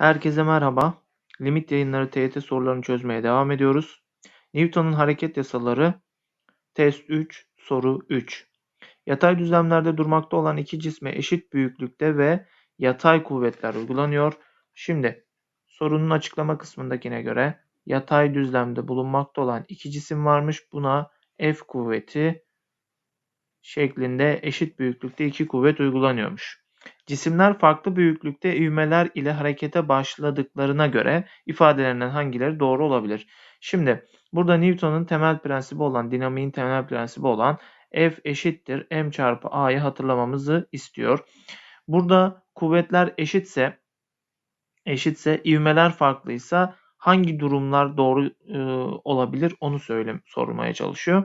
Herkese merhaba. Limit yayınları TYT sorularını çözmeye devam ediyoruz. Newton'un hareket yasaları test 3 soru 3. Yatay düzlemlerde durmakta olan iki cisme eşit büyüklükte ve yatay kuvvetler uygulanıyor. Şimdi sorunun açıklama kısmındakine göre yatay düzlemde bulunmakta olan iki cisim varmış. Buna F kuvveti şeklinde eşit büyüklükte iki kuvvet uygulanıyormuş. Cisimler farklı büyüklükte ivmeler ile harekete başladıklarına göre ifadelerinden hangileri doğru olabilir? Şimdi burada Newton'un temel prensibi olan, dinamiğin temel prensibi olan F eşittir m çarpı a'yı hatırlamamızı istiyor. Burada kuvvetler eşitse eşitse ivmeler farklıysa hangi durumlar doğru e, olabilir onu söyle sormaya çalışıyor.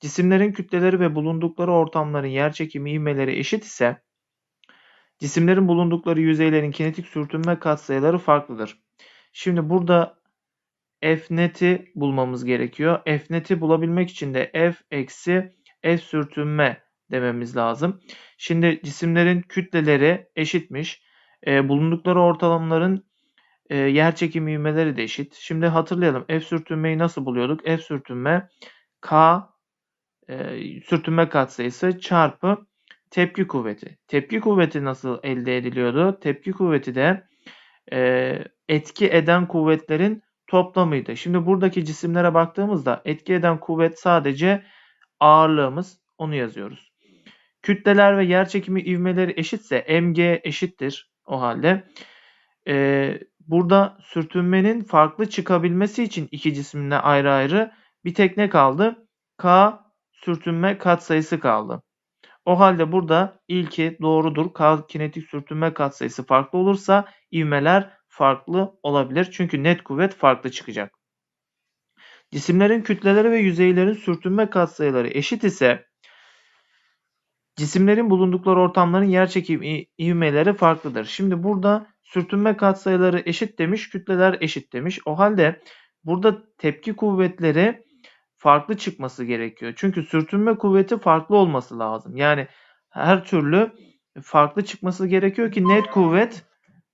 Cisimlerin kütleleri ve bulundukları ortamların yerçekimi ivmeleri eşit ise cisimlerin bulundukları yüzeylerin kinetik sürtünme katsayıları farklıdır. Şimdi burada F net'i bulmamız gerekiyor. F net'i bulabilmek için de F eksi F sürtünme dememiz lazım. Şimdi cisimlerin kütleleri eşitmiş. E, bulundukları ortamların e, yer çekimi ivmeleri de eşit. Şimdi hatırlayalım. F sürtünmeyi nasıl buluyorduk? F sürtünme K e, sürtünme katsayısı çarpı tepki kuvveti. Tepki kuvveti nasıl elde ediliyordu? Tepki kuvveti de e, etki eden kuvvetlerin toplamıydı. Şimdi buradaki cisimlere baktığımızda etki eden kuvvet sadece ağırlığımız. Onu yazıyoruz. Kütleler ve yerçekimi ivmeleri eşitse mg eşittir o halde. E, burada sürtünmenin farklı çıkabilmesi için iki cisimle ayrı ayrı bir tek ne kaldı? K sürtünme katsayısı kaldı. O halde burada ilki doğrudur. K kinetik sürtünme katsayısı farklı olursa ivmeler farklı olabilir. Çünkü net kuvvet farklı çıkacak. Cisimlerin kütleleri ve yüzeylerin sürtünme katsayıları eşit ise cisimlerin bulundukları ortamların yerçekim ivmeleri farklıdır. Şimdi burada sürtünme katsayıları eşit demiş, kütleler eşit demiş. O halde burada tepki kuvvetleri farklı çıkması gerekiyor. Çünkü sürtünme kuvveti farklı olması lazım. Yani her türlü farklı çıkması gerekiyor ki net kuvvet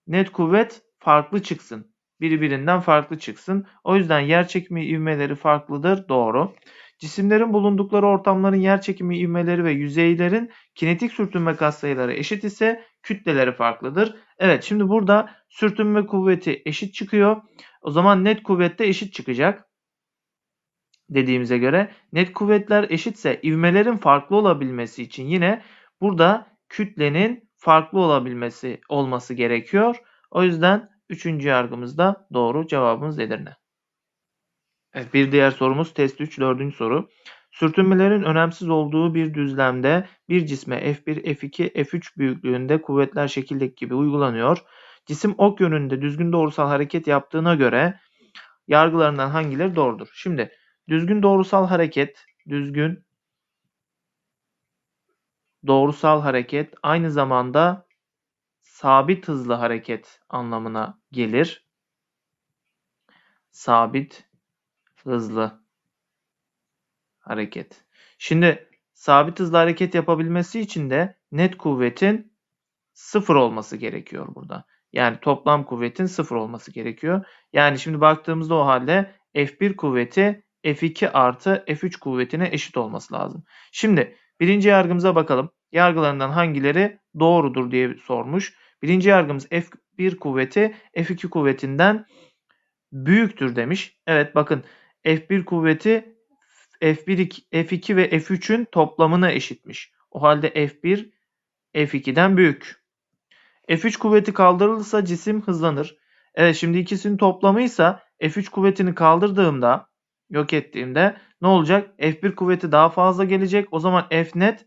net kuvvet farklı çıksın. Birbirinden farklı çıksın. O yüzden yer çekimi ivmeleri farklıdır. Doğru. Cisimlerin bulundukları ortamların yer çekimi ivmeleri ve yüzeylerin kinetik sürtünme katsayıları eşit ise kütleleri farklıdır. Evet şimdi burada sürtünme kuvveti eşit çıkıyor. O zaman net kuvvet de eşit çıkacak dediğimize göre net kuvvetler eşitse ivmelerin farklı olabilmesi için yine burada kütlenin farklı olabilmesi olması gerekiyor. O yüzden üçüncü yargımızda doğru cevabımız Edirne. Evet, bir diğer sorumuz test 3 dördüncü soru. Sürtünmelerin önemsiz olduğu bir düzlemde bir cisme F1, F2, F3 büyüklüğünde kuvvetler şekildeki gibi uygulanıyor. Cisim ok yönünde düzgün doğrusal hareket yaptığına göre yargılarından hangileri doğrudur? Şimdi Düzgün doğrusal hareket, düzgün doğrusal hareket aynı zamanda sabit hızlı hareket anlamına gelir. Sabit hızlı hareket. Şimdi sabit hızlı hareket yapabilmesi için de net kuvvetin sıfır olması gerekiyor burada. Yani toplam kuvvetin sıfır olması gerekiyor. Yani şimdi baktığımızda o halde F1 kuvveti F2 artı F3 kuvvetine eşit olması lazım. Şimdi birinci yargımıza bakalım. Yargılarından hangileri doğrudur diye sormuş. Birinci yargımız F1 kuvveti F2 kuvvetinden büyüktür demiş. Evet bakın F1 kuvveti F1, F2 ve F3'ün toplamına eşitmiş. O halde F1 F2'den büyük. F3 kuvveti kaldırılırsa cisim hızlanır. Evet şimdi ikisinin toplamıysa F3 kuvvetini kaldırdığımda yok ettiğimde ne olacak? F1 kuvveti daha fazla gelecek. O zaman F net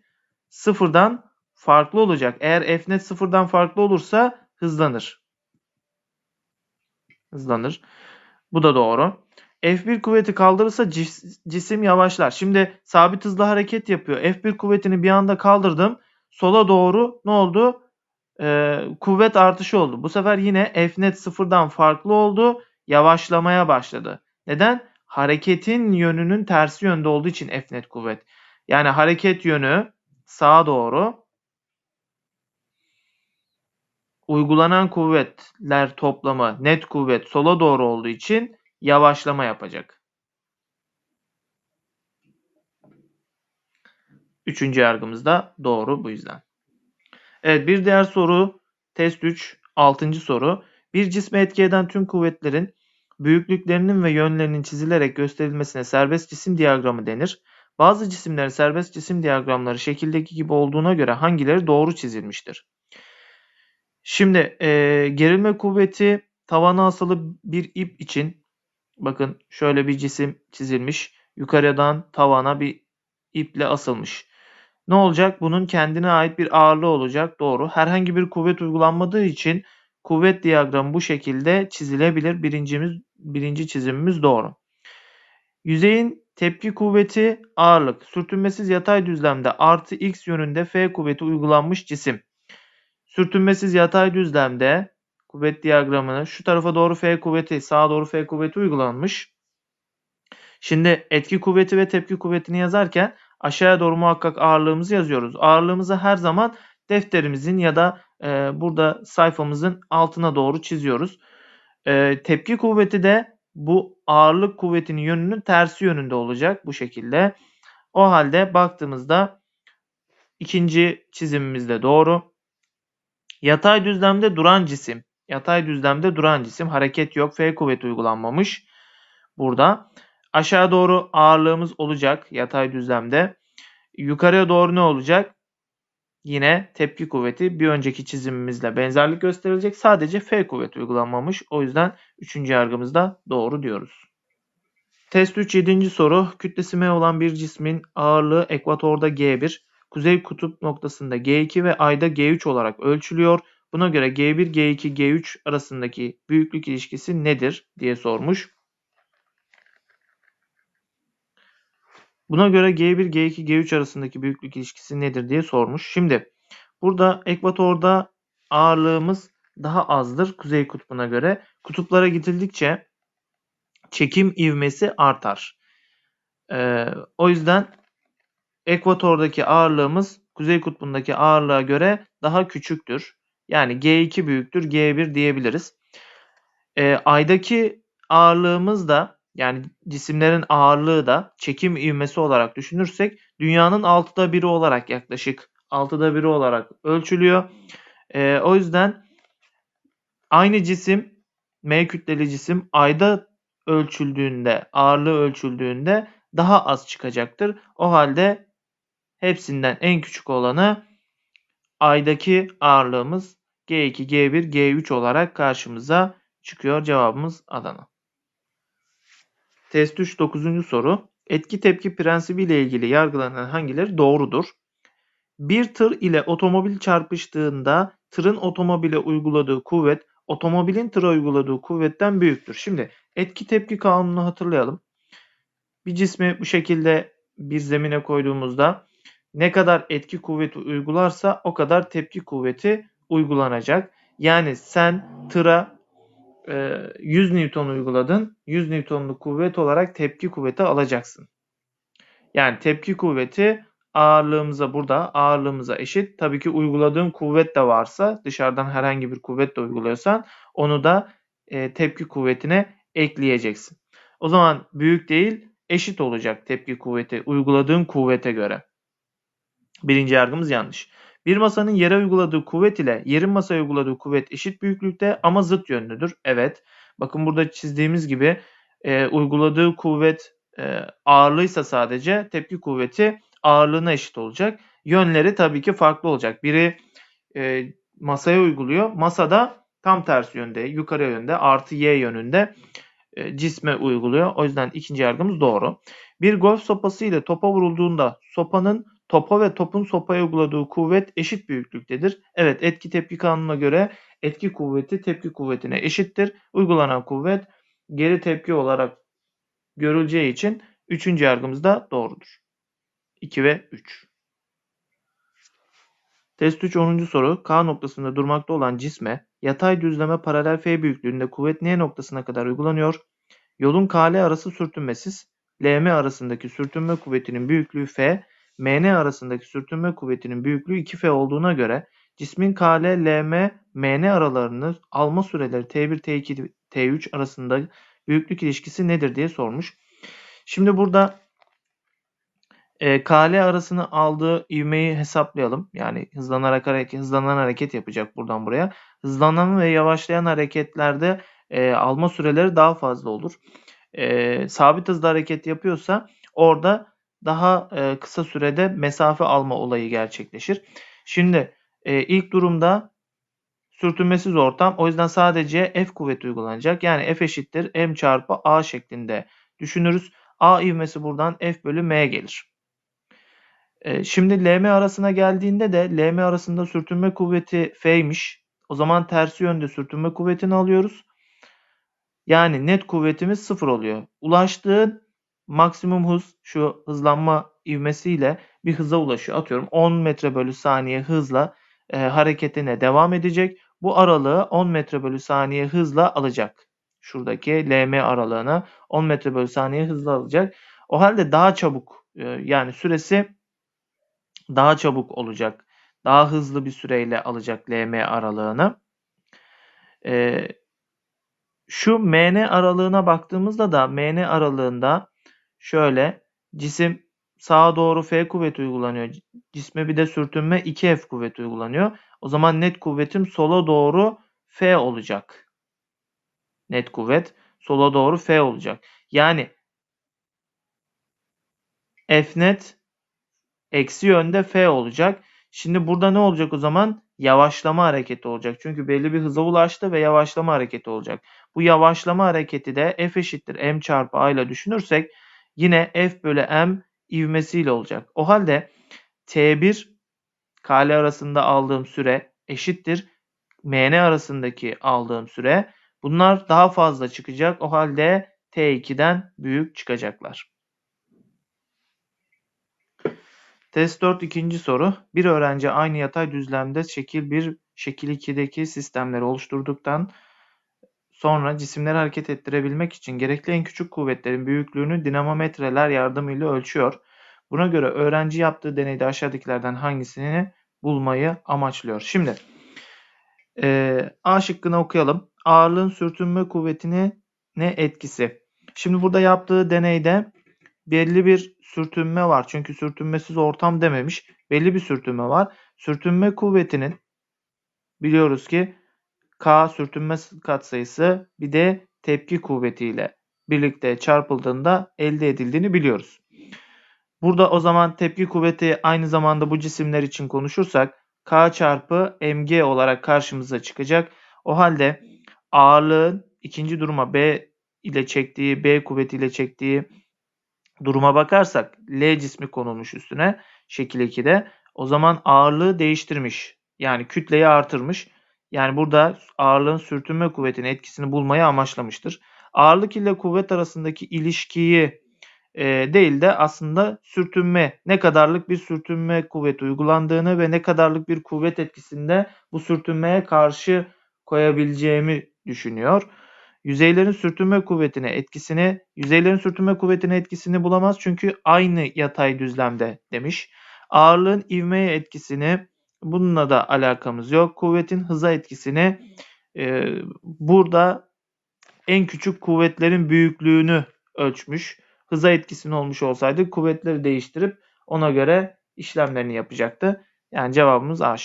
sıfırdan farklı olacak. Eğer F net sıfırdan farklı olursa hızlanır. Hızlanır. Bu da doğru. F1 kuvveti kaldırırsa cisim yavaşlar. Şimdi sabit hızlı hareket yapıyor. F1 kuvvetini bir anda kaldırdım. Sola doğru ne oldu? Ee, kuvvet artışı oldu. Bu sefer yine F net sıfırdan farklı oldu. Yavaşlamaya başladı. Neden? Hareketin yönünün tersi yönde olduğu için F net kuvvet. Yani hareket yönü sağa doğru uygulanan kuvvetler toplamı net kuvvet sola doğru olduğu için yavaşlama yapacak. Üçüncü yargımız da doğru bu yüzden. Evet bir diğer soru test 3 altıncı soru. Bir cisme etki eden tüm kuvvetlerin büyüklüklerinin ve yönlerinin çizilerek gösterilmesine serbest cisim diyagramı denir. Bazı cisimlerin serbest cisim diyagramları şekildeki gibi olduğuna göre hangileri doğru çizilmiştir? Şimdi e, gerilme kuvveti tavana asılı bir ip için bakın şöyle bir cisim çizilmiş. Yukarıdan tavana bir iple asılmış. Ne olacak? Bunun kendine ait bir ağırlığı olacak. Doğru. Herhangi bir kuvvet uygulanmadığı için kuvvet diyagramı bu şekilde çizilebilir. Birincimiz, birinci çizimimiz doğru. Yüzeyin tepki kuvveti ağırlık. Sürtünmesiz yatay düzlemde artı x yönünde F kuvveti uygulanmış cisim. Sürtünmesiz yatay düzlemde kuvvet diyagramını şu tarafa doğru F kuvveti, sağa doğru F kuvveti uygulanmış. Şimdi etki kuvveti ve tepki kuvvetini yazarken aşağıya doğru muhakkak ağırlığımızı yazıyoruz. Ağırlığımızı her zaman defterimizin ya da e, burada sayfamızın altına doğru çiziyoruz. E, tepki kuvveti de bu ağırlık kuvvetinin yönünün tersi yönünde olacak bu şekilde. O halde baktığımızda ikinci çizimimiz de doğru. Yatay düzlemde duran cisim. Yatay düzlemde duran cisim. Hareket yok. F kuvveti uygulanmamış. Burada. Aşağı doğru ağırlığımız olacak yatay düzlemde. Yukarıya doğru ne olacak? Yine tepki kuvveti bir önceki çizimimizle benzerlik gösterilecek. Sadece F kuvveti uygulanmamış. O yüzden 3. yargımızda doğru diyoruz. Test 3 7. soru. Kütlesi M olan bir cismin ağırlığı ekvatorda G1, kuzey kutup noktasında G2 ve ayda G3 olarak ölçülüyor. Buna göre G1, G2, G3 arasındaki büyüklük ilişkisi nedir diye sormuş. Buna göre G1, G2, G3 arasındaki büyüklük ilişkisi nedir diye sormuş. Şimdi burada ekvatorda ağırlığımız daha azdır kuzey kutbuna göre. Kutuplara gidildikçe çekim ivmesi artar. Ee, o yüzden ekvatordaki ağırlığımız kuzey kutbundaki ağırlığa göre daha küçüktür. Yani G2 büyüktür G1 diyebiliriz. Ee, aydaki ağırlığımız da yani cisimlerin ağırlığı da çekim ivmesi olarak düşünürsek dünyanın 6'da 1'i olarak yaklaşık 6'da 1'i olarak ölçülüyor. Ee, o yüzden aynı cisim M kütleli cisim ayda ölçüldüğünde, ağırlığı ölçüldüğünde daha az çıkacaktır. O halde hepsinden en küçük olanı aydaki ağırlığımız G2, G1, G3 olarak karşımıza çıkıyor. Cevabımız Adana. Test 3 9. soru. Etki tepki prensibi ile ilgili yargılanan hangileri doğrudur? Bir tır ile otomobil çarpıştığında tırın otomobile uyguladığı kuvvet otomobilin tıra uyguladığı kuvvetten büyüktür. Şimdi etki tepki kanununu hatırlayalım. Bir cismi bu şekilde bir zemine koyduğumuzda ne kadar etki kuvveti uygularsa o kadar tepki kuvveti uygulanacak. Yani sen tıra 100 Newton uyguladın. 100 Newton'luk kuvvet olarak tepki kuvveti alacaksın. Yani tepki kuvveti ağırlığımıza burada ağırlığımıza eşit. Tabii ki uyguladığın kuvvet de varsa dışarıdan herhangi bir kuvvet de uyguluyorsan onu da e, tepki kuvvetine ekleyeceksin. O zaman büyük değil eşit olacak tepki kuvveti uyguladığın kuvvete göre. Birinci yargımız yanlış. Bir masanın yere uyguladığı kuvvet ile yerin masaya uyguladığı kuvvet eşit büyüklükte ama zıt yönlüdür. Evet. Bakın burada çizdiğimiz gibi e, uyguladığı kuvvet e, ağırlıysa sadece tepki kuvveti ağırlığına eşit olacak. Yönleri tabii ki farklı olacak. Biri e, masaya uyguluyor. Masada tam tersi yönde, yukarı yönde, artı y yönünde e, cisme uyguluyor. O yüzden ikinci yargımız doğru. Bir golf sopası ile topa vurulduğunda sopanın topa ve topun sopaya uyguladığı kuvvet eşit büyüklüktedir. Evet etki tepki kanununa göre etki kuvveti tepki kuvvetine eşittir. Uygulanan kuvvet geri tepki olarak görüleceği için üçüncü yargımız da doğrudur. 2 ve 3. Test 3 10. soru. K noktasında durmakta olan cisme yatay düzleme paralel F büyüklüğünde kuvvet N noktasına kadar uygulanıyor. Yolun KL arası sürtünmesiz. LM arasındaki sürtünme kuvvetinin büyüklüğü F, MN arasındaki sürtünme kuvvetinin büyüklüğü 2F olduğuna göre cismin KL, LM MN aralarını alma süreleri T1, T2, T3 arasında büyüklük ilişkisi nedir diye sormuş. Şimdi burada e, KL arasını aldığı ivmeyi hesaplayalım. Yani hızlanarak hareket, hızlanan hareket yapacak buradan buraya. Hızlanan ve yavaşlayan hareketlerde e, alma süreleri daha fazla olur. E, sabit hızda hareket yapıyorsa orada daha e, kısa sürede mesafe alma olayı gerçekleşir. Şimdi e, ilk durumda sürtünmesiz ortam. O yüzden sadece F kuvveti uygulanacak. Yani F eşittir M çarpı A şeklinde düşünürüz. A ivmesi buradan F bölü M gelir. E, şimdi LM arasına geldiğinde de LM arasında sürtünme kuvveti F'ymiş. O zaman tersi yönde sürtünme kuvvetini alıyoruz. Yani net kuvvetimiz sıfır oluyor. Ulaştığın maksimum hız şu hızlanma ivmesiyle bir hıza ulaşıyor. Atıyorum 10 metre bölü saniye hızla e, hareketine devam edecek. Bu aralığı 10 metre bölü saniye hızla alacak. Şuradaki LM aralığını 10 metre bölü saniye hızla alacak. O halde daha çabuk e, yani süresi daha çabuk olacak. Daha hızlı bir süreyle alacak LM aralığını. E, şu MN aralığına baktığımızda da MN aralığında şöyle cisim sağa doğru F kuvveti uygulanıyor. Cisme bir de sürtünme 2F kuvveti uygulanıyor. O zaman net kuvvetim sola doğru F olacak. Net kuvvet sola doğru F olacak. Yani F net eksi yönde F olacak. Şimdi burada ne olacak o zaman? Yavaşlama hareketi olacak. Çünkü belli bir hıza ulaştı ve yavaşlama hareketi olacak. Bu yavaşlama hareketi de F eşittir M çarpı A ile düşünürsek yine F bölü M ivmesiyle olacak. O halde T1 KL arasında aldığım süre eşittir MN arasındaki aldığım süre. Bunlar daha fazla çıkacak. O halde T2'den büyük çıkacaklar. Test 4 ikinci soru. Bir öğrenci aynı yatay düzlemde şekil 1, şekil 2'deki sistemleri oluşturduktan sonra cisimleri hareket ettirebilmek için gerekli en küçük kuvvetlerin büyüklüğünü dinamometreler yardımıyla ölçüyor. Buna göre öğrenci yaptığı deneyde aşağıdakilerden hangisini bulmayı amaçlıyor. Şimdi e, A şıkkını okuyalım. Ağırlığın sürtünme kuvvetini ne etkisi? Şimdi burada yaptığı deneyde belli bir sürtünme var. Çünkü sürtünmesiz ortam dememiş. Belli bir sürtünme var. Sürtünme kuvvetinin biliyoruz ki K sürtünme katsayısı bir de tepki kuvvetiyle birlikte çarpıldığında elde edildiğini biliyoruz. Burada o zaman tepki kuvveti aynı zamanda bu cisimler için konuşursak K çarpı mg olarak karşımıza çıkacak. O halde ağırlığın ikinci duruma B ile çektiği, B kuvvetiyle çektiği duruma bakarsak L cismi konulmuş üstüne şekil 2'de. O zaman ağırlığı değiştirmiş. Yani kütleyi artırmış. Yani burada ağırlığın sürtünme kuvvetinin etkisini bulmayı amaçlamıştır. Ağırlık ile kuvvet arasındaki ilişkiyi e, değil de aslında sürtünme, ne kadarlık bir sürtünme kuvveti uygulandığını ve ne kadarlık bir kuvvet etkisinde bu sürtünmeye karşı koyabileceğimi düşünüyor. Yüzeylerin sürtünme kuvvetine etkisini, yüzeylerin sürtünme kuvvetine etkisini bulamaz çünkü aynı yatay düzlemde demiş. Ağırlığın ivmeye etkisini bununla da alakamız yok. Kuvvetin hıza etkisini e, burada en küçük kuvvetlerin büyüklüğünü ölçmüş. Hıza etkisini olmuş olsaydı kuvvetleri değiştirip ona göre işlemlerini yapacaktı. Yani cevabımız A.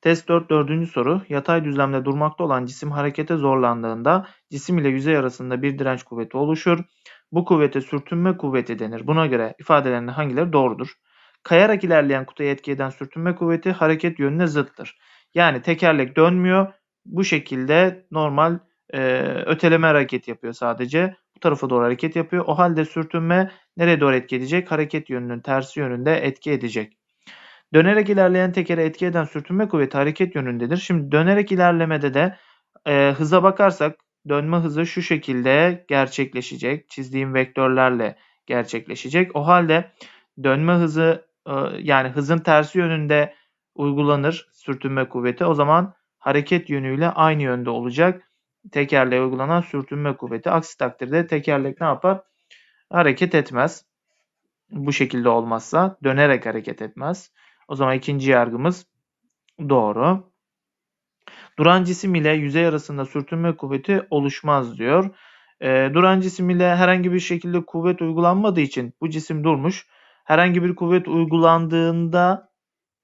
Test 4 dördüncü soru. Yatay düzlemde durmakta olan cisim harekete zorlandığında cisim ile yüzey arasında bir direnç kuvveti oluşur. Bu kuvvete sürtünme kuvveti denir. Buna göre ifadelerinin hangileri doğrudur? Kayarak ilerleyen kutuya etki eden sürtünme kuvveti hareket yönüne zıttır. Yani tekerlek dönmüyor. Bu şekilde normal e, öteleme hareket yapıyor sadece. Bu tarafa doğru hareket yapıyor. O halde sürtünme nereye doğru etki edecek? Hareket yönünün tersi yönünde etki edecek. Dönerek ilerleyen tekere etki eden sürtünme kuvveti hareket yönündedir. Şimdi dönerek ilerlemede de e, hıza bakarsak dönme hızı şu şekilde gerçekleşecek. Çizdiğim vektörlerle gerçekleşecek. O halde dönme hızı yani hızın tersi yönünde uygulanır sürtünme kuvveti. O zaman hareket yönüyle aynı yönde olacak. Tekerleğe uygulanan sürtünme kuvveti. Aksi takdirde tekerlek ne yapar? Hareket etmez. Bu şekilde olmazsa dönerek hareket etmez. O zaman ikinci yargımız doğru. Duran cisim ile yüzey arasında sürtünme kuvveti oluşmaz diyor. E, duran cisim ile herhangi bir şekilde kuvvet uygulanmadığı için bu cisim durmuş. Herhangi bir kuvvet uygulandığında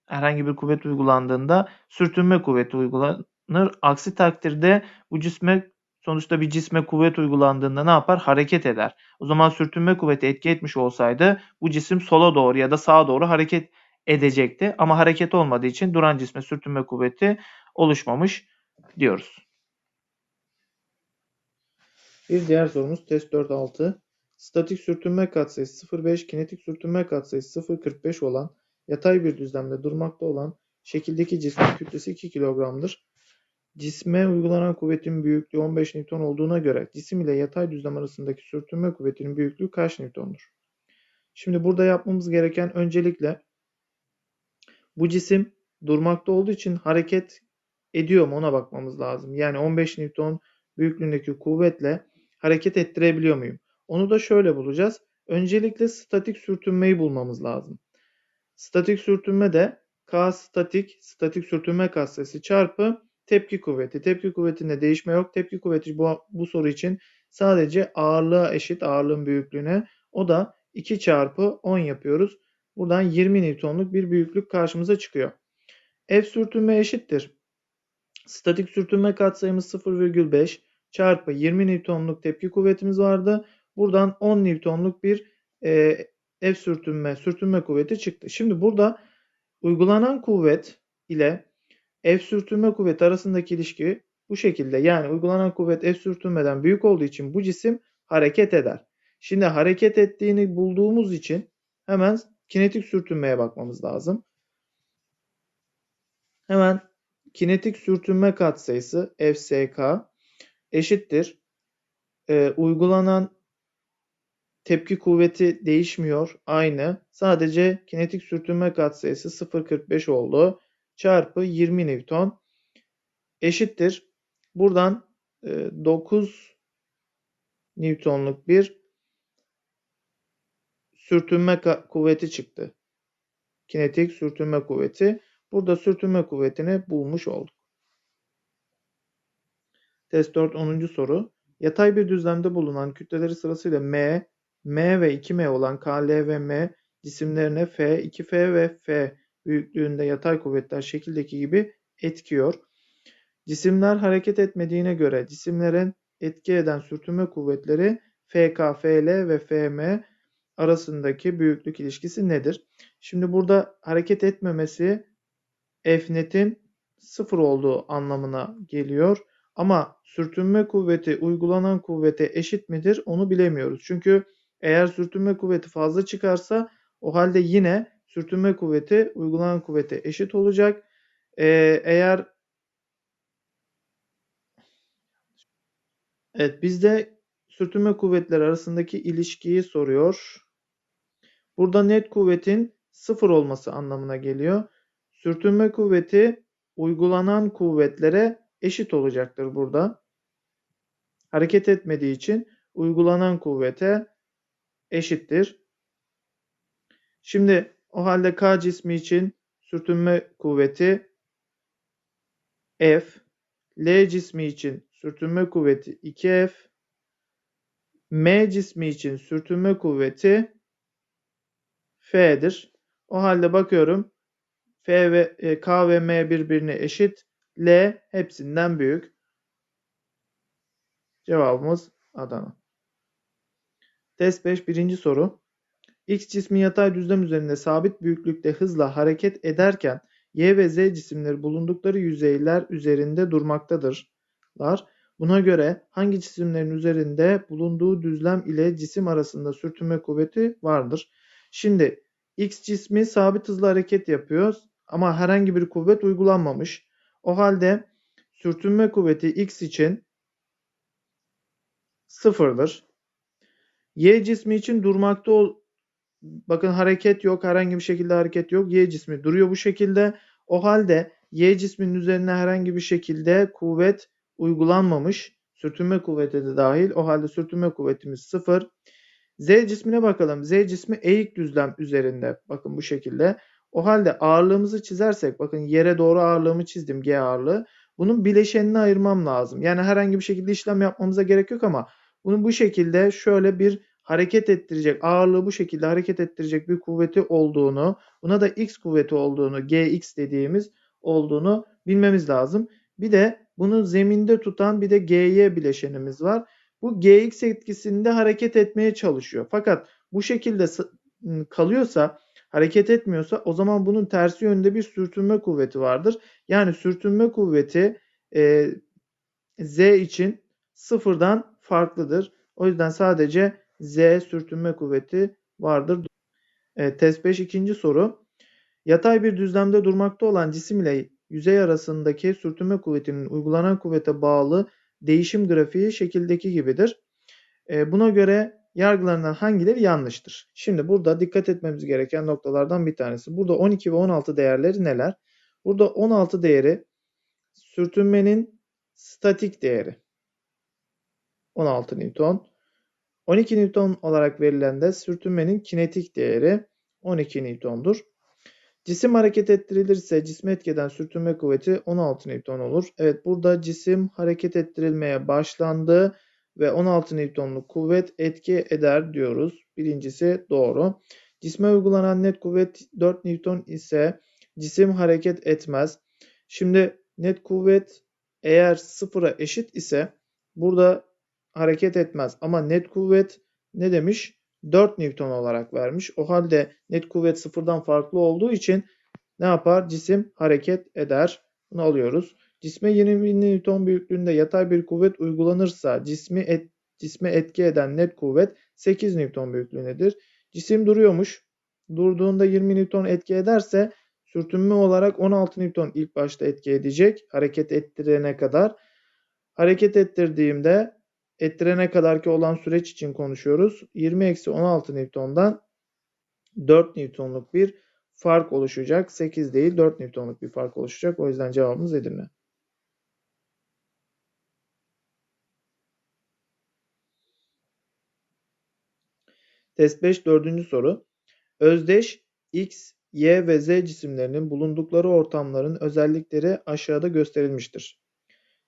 herhangi bir kuvvet uygulandığında sürtünme kuvveti uygulanır. Aksi takdirde bu cisme sonuçta bir cisme kuvvet uygulandığında ne yapar? Hareket eder. O zaman sürtünme kuvveti etki etmiş olsaydı bu cisim sola doğru ya da sağa doğru hareket edecekti. Ama hareket olmadığı için duran cisme sürtünme kuvveti oluşmamış diyoruz. Bir diğer sorumuz test 4.6. Statik sürtünme katsayısı 0.5, kinetik sürtünme katsayısı 0.45 olan yatay bir düzlemde durmakta olan şekildeki cismin kütlesi 2 kilogramdır. Cisme uygulanan kuvvetin büyüklüğü 15 Newton olduğuna göre cisim ile yatay düzlem arasındaki sürtünme kuvvetinin büyüklüğü kaç Newton'dur? Şimdi burada yapmamız gereken öncelikle bu cisim durmakta olduğu için hareket ediyor mu ona bakmamız lazım. Yani 15 Newton büyüklüğündeki kuvvetle hareket ettirebiliyor muyum? Onu da şöyle bulacağız. Öncelikle statik sürtünmeyi bulmamız lazım. Statik sürtünme de K statik, statik sürtünme katsayısı çarpı tepki kuvveti. Tepki kuvvetinde değişme yok. Tepki kuvveti bu, bu soru için sadece ağırlığa eşit ağırlığın büyüklüğüne. O da 2 çarpı 10 yapıyoruz. Buradan 20 Newton'luk bir büyüklük karşımıza çıkıyor. F sürtünme eşittir. Statik sürtünme katsayımız 0,5 çarpı 20 Newton'luk tepki kuvvetimiz vardı. Buradan 10 Newton'luk bir e, F sürtünme, sürtünme kuvveti çıktı. Şimdi burada uygulanan kuvvet ile F sürtünme kuvveti arasındaki ilişki bu şekilde. Yani uygulanan kuvvet F sürtünmeden büyük olduğu için bu cisim hareket eder. Şimdi hareket ettiğini bulduğumuz için hemen kinetik sürtünmeye bakmamız lazım. Hemen kinetik sürtünme katsayısı FSK eşittir. Ee, uygulanan tepki kuvveti değişmiyor. Aynı. Sadece kinetik sürtünme katsayısı 0.45 oldu. Çarpı 20 Newton eşittir. Buradan 9 e, Newton'luk bir sürtünme kuvveti çıktı. Kinetik sürtünme kuvveti. Burada sürtünme kuvvetini bulmuş olduk. Test 4 10. soru. Yatay bir düzlemde bulunan kütleleri sırasıyla M, M ve 2M olan KL ve M cisimlerine F, 2F ve F büyüklüğünde yatay kuvvetler şekildeki gibi etkiyor. Cisimler hareket etmediğine göre cisimlerin etki eden sürtünme kuvvetleri FK, FL ve FM arasındaki büyüklük ilişkisi nedir? Şimdi burada hareket etmemesi Fnet'in sıfır olduğu anlamına geliyor. Ama sürtünme kuvveti uygulanan kuvvete eşit midir onu bilemiyoruz. Çünkü eğer sürtünme kuvveti fazla çıkarsa o halde yine sürtünme kuvveti uygulanan kuvvete eşit olacak. Ee, eğer Evet bizde sürtünme kuvvetleri arasındaki ilişkiyi soruyor. Burada net kuvvetin sıfır olması anlamına geliyor. Sürtünme kuvveti uygulanan kuvvetlere eşit olacaktır burada. Hareket etmediği için uygulanan kuvvete eşittir. Şimdi o halde K cismi için sürtünme kuvveti F, L cismi için sürtünme kuvveti 2F, M cismi için sürtünme kuvveti F'dir. O halde bakıyorum F ve e, K ve M birbirine eşit. L hepsinden büyük. Cevabımız Adana. Test 5 birinci soru. X cismi yatay düzlem üzerinde sabit büyüklükte hızla hareket ederken Y ve Z cisimleri bulundukları yüzeyler üzerinde durmaktadırlar. Buna göre hangi cisimlerin üzerinde bulunduğu düzlem ile cisim arasında sürtünme kuvveti vardır? Şimdi X cismi sabit hızla hareket yapıyor ama herhangi bir kuvvet uygulanmamış. O halde sürtünme kuvveti X için sıfırdır. Y cismi için durmakta ol bakın hareket yok. Herhangi bir şekilde hareket yok. Y cismi duruyor bu şekilde. O halde Y cisminin üzerine herhangi bir şekilde kuvvet uygulanmamış. Sürtünme kuvveti de dahil. O halde sürtünme kuvvetimiz sıfır. Z cismine bakalım. Z cismi eğik düzlem üzerinde. Bakın bu şekilde. O halde ağırlığımızı çizersek bakın yere doğru ağırlığımı çizdim G ağırlığı. bunun bileşenini ayırmam lazım. Yani herhangi bir şekilde işlem yapmamıza gerek yok ama bunu bu şekilde şöyle bir hareket ettirecek, ağırlığı bu şekilde hareket ettirecek bir kuvveti olduğunu, buna da x kuvveti olduğunu, gx dediğimiz olduğunu bilmemiz lazım. Bir de bunu zeminde tutan bir de gy bileşenimiz var. Bu gx etkisinde hareket etmeye çalışıyor. Fakat bu şekilde kalıyorsa, hareket etmiyorsa o zaman bunun tersi yönde bir sürtünme kuvveti vardır. Yani sürtünme kuvveti e, z için sıfırdan farklıdır. O yüzden sadece z sürtünme kuvveti vardır. E, test 5 ikinci soru. Yatay bir düzlemde durmakta olan cisim ile yüzey arasındaki sürtünme kuvvetinin uygulanan kuvvete bağlı değişim grafiği şekildeki gibidir. E, buna göre yargılarından hangileri yanlıştır? Şimdi burada dikkat etmemiz gereken noktalardan bir tanesi. Burada 12 ve 16 değerleri neler? Burada 16 değeri sürtünmenin statik değeri. 16 Newton. 12 Newton olarak verilen de sürtünmenin kinetik değeri 12 Newton'dur. Cisim hareket ettirilirse cisme etkeden sürtünme kuvveti 16 Newton olur. Evet burada cisim hareket ettirilmeye başlandı ve 16 Newton'luk kuvvet etki eder diyoruz. Birincisi doğru. Cisme uygulanan net kuvvet 4 Newton ise cisim hareket etmez. Şimdi net kuvvet eğer sıfıra eşit ise burada hareket etmez. Ama net kuvvet ne demiş? 4 Newton olarak vermiş. O halde net kuvvet sıfırdan farklı olduğu için ne yapar? Cisim hareket eder. Bunu alıyoruz. Cisme 20 Newton büyüklüğünde yatay bir kuvvet uygulanırsa cismi et, cisme etki eden net kuvvet 8 Newton büyüklüğündedir. Cisim duruyormuş. Durduğunda 20 Newton etki ederse sürtünme olarak 16 Newton ilk başta etki edecek hareket ettirene kadar. Hareket ettirdiğimde ettirene kadar ki olan süreç için konuşuyoruz. 20-16 Newton'dan 4 Newton'luk bir fark oluşacak. 8 değil 4 Newton'luk bir fark oluşacak. O yüzden cevabımız Edirne. Test 5 dördüncü soru. Özdeş X, Y ve Z cisimlerinin bulundukları ortamların özellikleri aşağıda gösterilmiştir.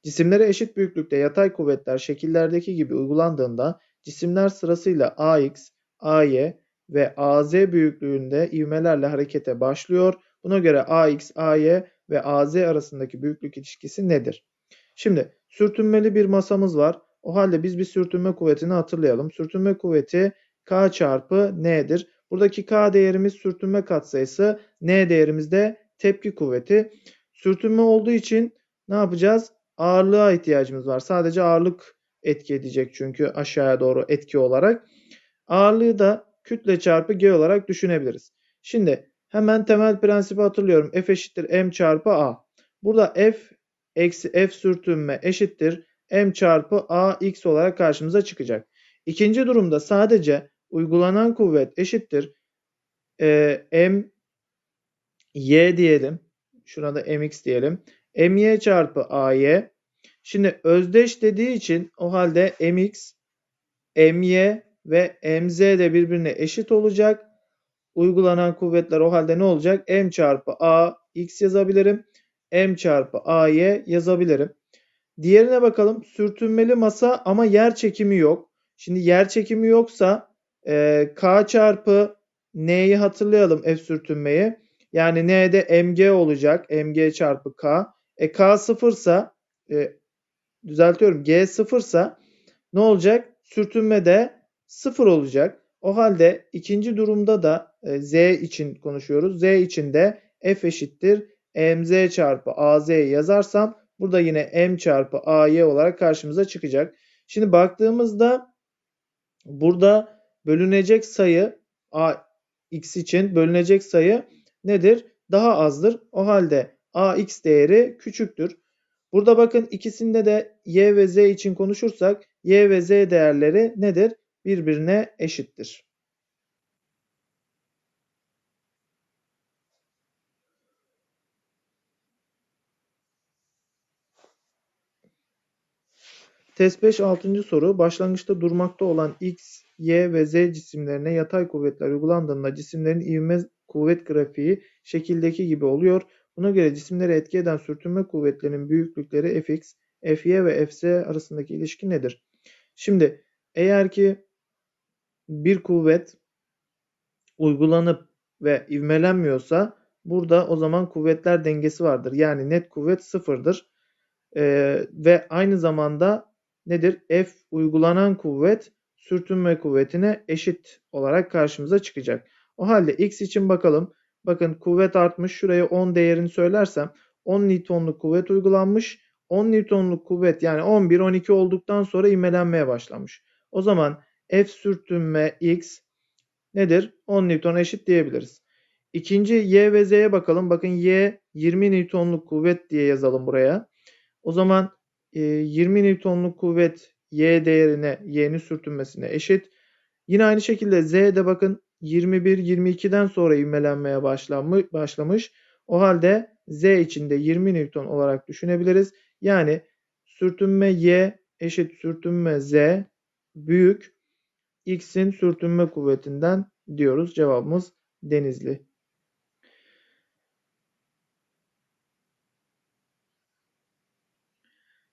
Cisimlere eşit büyüklükte yatay kuvvetler şekillerdeki gibi uygulandığında cisimler sırasıyla AX, AY ve AZ büyüklüğünde ivmelerle harekete başlıyor. Buna göre AX, AY ve AZ arasındaki büyüklük ilişkisi nedir? Şimdi sürtünmeli bir masamız var. O halde biz bir sürtünme kuvvetini hatırlayalım. Sürtünme kuvveti K çarpı N'dir. Buradaki K değerimiz sürtünme katsayısı, N değerimiz de tepki kuvveti. Sürtünme olduğu için ne yapacağız? Ağırlığa ihtiyacımız var. Sadece ağırlık etki edecek çünkü aşağıya doğru etki olarak. Ağırlığı da kütle çarpı G olarak düşünebiliriz. Şimdi hemen temel prensibi hatırlıyorum. F eşittir M çarpı A. Burada F eksi F sürtünme eşittir M çarpı A X olarak karşımıza çıkacak. İkinci durumda sadece uygulanan kuvvet eşittir e, M Y diyelim. Şuna da MX diyelim my çarpı ay. Şimdi özdeş dediği için o halde mx, my ve mz de birbirine eşit olacak. Uygulanan kuvvetler o halde ne olacak? m çarpı a x yazabilirim. m çarpı ay yazabilirim. Diğerine bakalım. Sürtünmeli masa ama yer çekimi yok. Şimdi yer çekimi yoksa e, k çarpı n'yi hatırlayalım f sürtünmeyi. Yani n'de mg olacak. mg çarpı k. E, K sıfırsa e, düzeltiyorum G sıfırsa ne olacak? Sürtünme de sıfır olacak. O halde ikinci durumda da e, Z için konuşuyoruz. Z için de F eşittir mz çarpı az yazarsam burada yine m çarpı ay olarak karşımıza çıkacak. Şimdi baktığımızda burada bölünecek sayı a x için bölünecek sayı nedir? Daha azdır. O halde ax değeri küçüktür. Burada bakın ikisinde de y ve z için konuşursak y ve z değerleri nedir? Birbirine eşittir. Test 5 6. soru. Başlangıçta durmakta olan x, y ve z cisimlerine yatay kuvvetler uygulandığında cisimlerin ivme kuvvet grafiği şekildeki gibi oluyor. Buna göre cisimlere etki eden sürtünme kuvvetlerinin büyüklükleri Fx, Fy ve Fz arasındaki ilişki nedir? Şimdi eğer ki bir kuvvet uygulanıp ve ivmelenmiyorsa burada o zaman kuvvetler dengesi vardır. Yani net kuvvet sıfırdır. Ee, ve aynı zamanda nedir? F uygulanan kuvvet sürtünme kuvvetine eşit olarak karşımıza çıkacak. O halde x için bakalım. Bakın kuvvet artmış. Şuraya 10 değerini söylersem 10 Newton'luk kuvvet uygulanmış. 10 Newton'luk kuvvet yani 11 12 olduktan sonra ivmelenmeye başlamış. O zaman F sürtünme x nedir? 10 Newton eşit diyebiliriz. İkinci Y ve Z'ye bakalım. Bakın Y 20 Newton'luk kuvvet diye yazalım buraya. O zaman 20 Newton'luk kuvvet Y değerine Y'nin sürtünmesine eşit. Yine aynı şekilde Z'de bakın 21-22'den sonra ivmelenmeye başlamış. O halde Z içinde 20 Newton olarak düşünebiliriz. Yani sürtünme Y eşit sürtünme Z büyük X'in sürtünme kuvvetinden diyoruz. Cevabımız Denizli.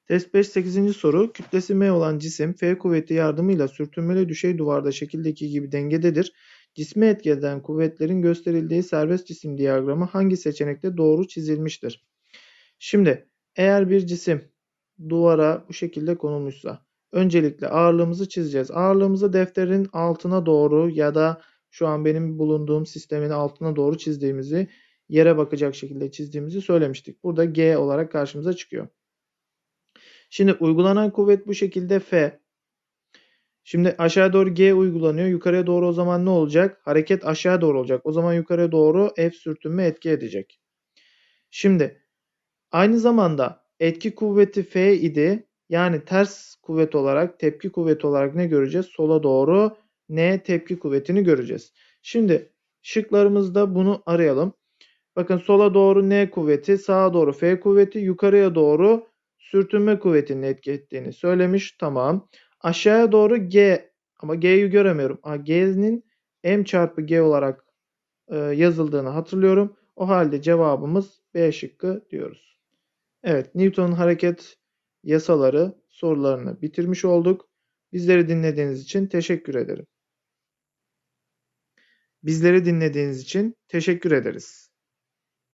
Test 5 8. soru. Kütlesi m olan cisim F kuvveti yardımıyla sürtünmeli düşey duvarda şekildeki gibi dengededir. Cisme etki kuvvetlerin gösterildiği serbest cisim diyagramı hangi seçenekte doğru çizilmiştir? Şimdi eğer bir cisim duvara bu şekilde konulmuşsa öncelikle ağırlığımızı çizeceğiz. Ağırlığımızı defterin altına doğru ya da şu an benim bulunduğum sistemin altına doğru çizdiğimizi yere bakacak şekilde çizdiğimizi söylemiştik. Burada G olarak karşımıza çıkıyor. Şimdi uygulanan kuvvet bu şekilde F. Şimdi aşağı doğru G uygulanıyor. Yukarıya doğru o zaman ne olacak? Hareket aşağı doğru olacak. O zaman yukarıya doğru F sürtünme etki edecek. Şimdi aynı zamanda etki kuvveti F idi. Yani ters kuvvet olarak, tepki kuvveti olarak ne göreceğiz? Sola doğru N tepki kuvvetini göreceğiz. Şimdi şıklarımızda bunu arayalım. Bakın sola doğru N kuvveti, sağa doğru F kuvveti, yukarıya doğru sürtünme kuvvetinin etki ettiğini söylemiş. Tamam. Aşağıya doğru G ama G'yi göremiyorum. G'nin M çarpı G olarak e, yazıldığını hatırlıyorum. O halde cevabımız B şıkkı diyoruz. Evet Newton'un hareket yasaları sorularını bitirmiş olduk. Bizleri dinlediğiniz için teşekkür ederim. Bizleri dinlediğiniz için teşekkür ederiz.